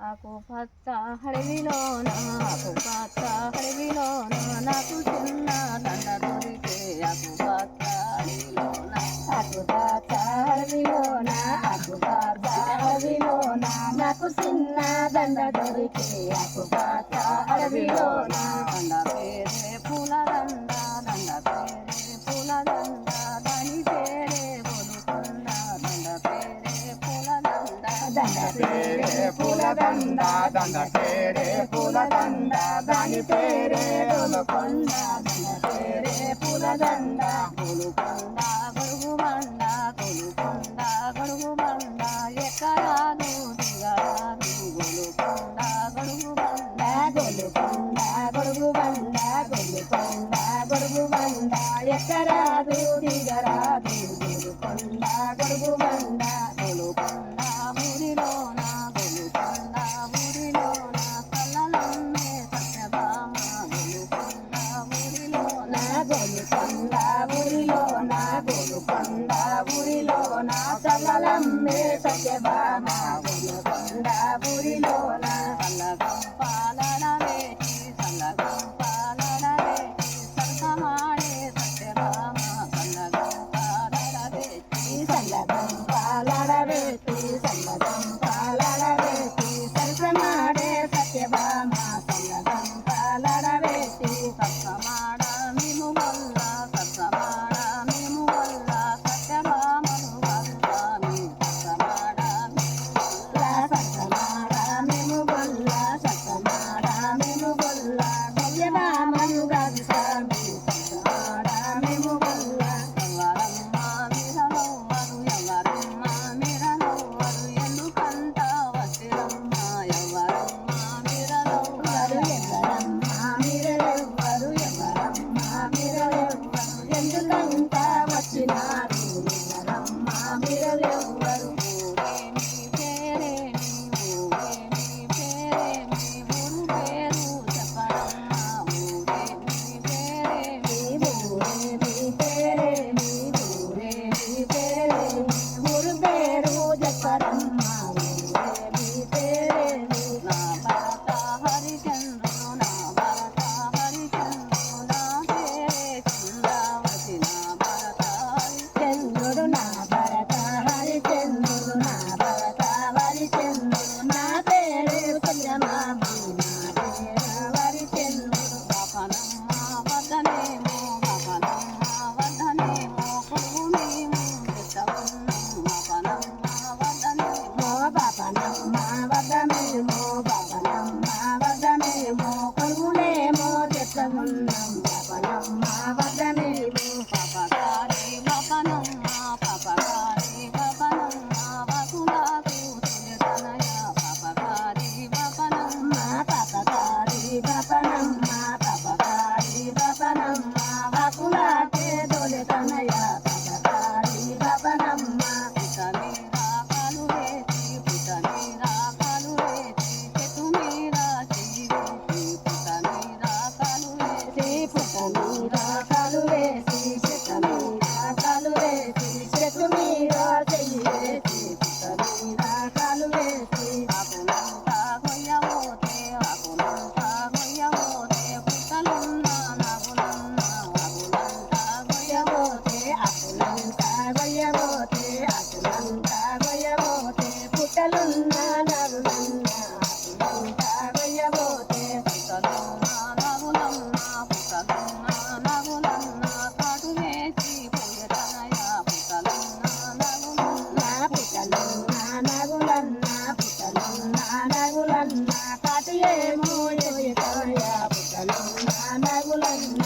ఆకు పచ్చ అడవిలోన ఆకు పచ్చ అడవిలోన నాకు చిన్న దండ దొరికే ఆకు పచ్చ అడవిలోన ఆకు పచ్చ అడవిలోన ఆకు పచ్చ అడవిలోన నాకు చిన్న దండ దొరికే ఆకు పచ్చ అడవిలోన దండ పేరే పూల దండ పేరే పూల దండ దండ పేరే పూల దండ దాని పేరే పూలకొండ దండ పేరే పూల దండ పూలకొండ గొడుగుమండ కొలుకొండ గొడుగుమండ ఎక్కడాను దిగరాను గొలుకొండ గొడుగుమండ గొలుకొండ గొడుగుమండ గొలుకొండ గొడుగుమండ ఎక్కరాదు దిగరాదు గొలుకొండ గొడుగు గురు పందావు Bye.